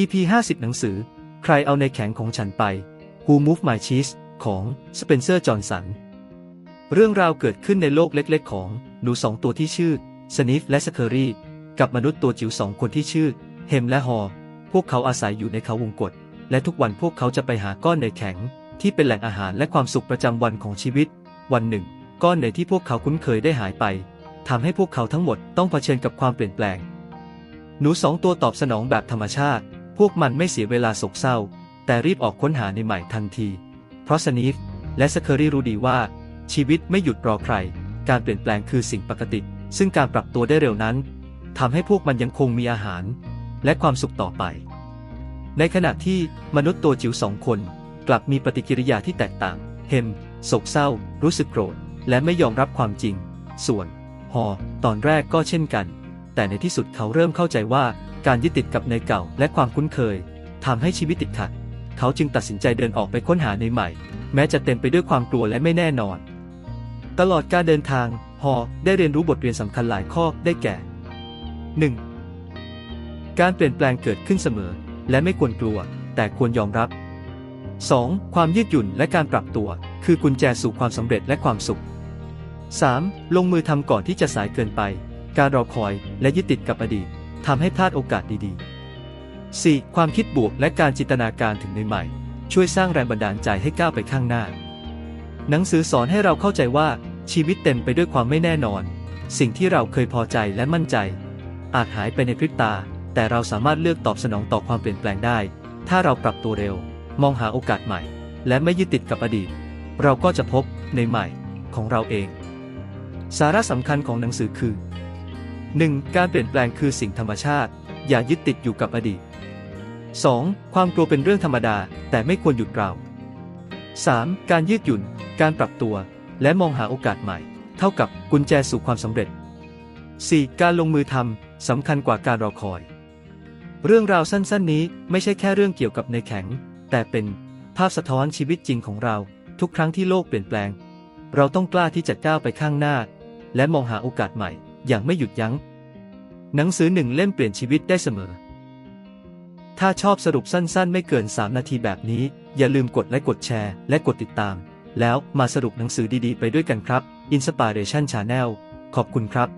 EP 50 หนังสือ ใครเอาในแข็งของฉันไป Who Moved My Cheese ของสเปนเซอร์ จอห์นสัน เรื่องราวเกิดขึ้นในโลกเล็ก ๆ ของหนูสองตัวที่ชื่อสนิฟและสเคอรี่กับมนุษย์ตัวจิ๋วสองคนที่ชื่อ เฮมและฮอ พวกเขาอาศัยอยู่ในเขาวงกฏและทุกวันพวกเขาจะไปหาก้อนเนยแข็ง ที่เป็นแหล่งอาหารและความสุขประจำวันของชีวิต วันหนึ่ง ก้อนเนยที่พวกเขาคุ้นเคยได้หายไปทำให้พวกเขาทั้งหมดต้องเผชิญกับความเปลี่ยนแปลง หนูสองตัวตอบสนองแบบธรรมชาติ พวกมันไม่เสียเวลาโศกเศร้า แต่รีบออกค้นหาในใหม่ทันที เพราะสนีฟและสเคอรี่รู้ดีว่า ชีวิตไม่หยุดรอใคร การเปลี่ยนแปลงคือสิ่งปกติ ซึ่งการปรับตัวได้เร็วนั้นทำให้พวกมันยังคงมีอาหาร และความสุขต่อไป ในขณะที่มนุษย์ตัวจิ๋วสองคน กลับมีปฏิกิริยาที่แตกต่าง เฮมโศกเศร้า รู้สึกโกรธ และไม่ยอมรับความจริง ส่วน ฮอ ตอนแรกก็เช่นกัน แต่ในที่สุดเขาเริ่มเข้าใจว่าการยึดติดกับในเก่าและความคุ้นเคยทำให้ชีวิตติดขัด เขาจึงตัดสินใจเดินออกไปค้นหาในใหม่ แม้จะเต็มไปด้วยความกลัวและไม่แน่นอน ตลอดการเดินทาง ฮอได้เรียนรู้บทเรียนสำคัญหลายข้อได้แก่ 1. การเปลี่ยนแปลงเกิดขึ้นเสมอ และไม่ควรกลัว แต่ควรยอมรับ 2. ความยืดหยุ่นและการปรับตัว คือกุญแจสู่ความสำเร็จและความสุข 3. ลงมือทำก่อนที่จะสายเกินไป การรอคอยและยึดติดกับอดีตทำให้พลาดโอกาสดีๆ 4. ความคิดบวกและการจินตนาการถึงในใหม่ช่วยสร้างแรงบันดาลใจให้ก้าวไปข้างหน้า หนังสือสอนให้เราเข้าใจว่าชีวิตเต็มไปด้วยความไม่แน่นอน สิ่งที่เราเคยพอใจและมั่นใจ อาจหายไปในพริบตา แต่เราสามารถเลือกตอบสนองต่อความเปลี่ยนแปลงได้ ถ้าเราปรับตัวเร็ว มองหาโอกาสใหม่ และไม่ยึดติดกับอดีต เราก็จะพบในใหม่ของเราเอง สาระสำคัญของหนังสือคือ 1. การเปลี่ยนแปลงคือสิ่งธรรมชาติ อย่ายึดติดอยู่กับอดีต 2. ความกลัวเป็นเรื่องธรรมดา แต่ไม่ควรหยุดเรา 3. การยืดหยุ่น การปรับตัว และมองหาโอกาสใหม่ เท่ากับกุญแจสู่ความสำเร็จ 4. การลงมือทำสำคัญกว่าการรอคอย เรื่องราวสั้นๆ นี้ไม่ใช่แค่เรื่องเกี่ยวกับในแข็ง แต่เป็นภาพสะท้อนชีวิตจริงของเรา ทุกครั้งที่โลกเปลี่ยนแปลง เราต้องกล้าที่จะก้าวไปข้างหน้า และมองหาโอกาสใหม่ อย่างไม่หยุดยัง้ง หนังสือหนึ่งเล่มเปลี่ยนชีวิตได้เสมอ ถ้าชอบสรุปสั้นๆ ไม่เกิน 3 นาทีแบบนี้ อย่าลืมกดไลค์กดแชร์ และกดติดตาม แล้วมาสรุปหนังสือดีๆ ไปด้วยกันครับ Inspiration Channel ขอบคุณครับ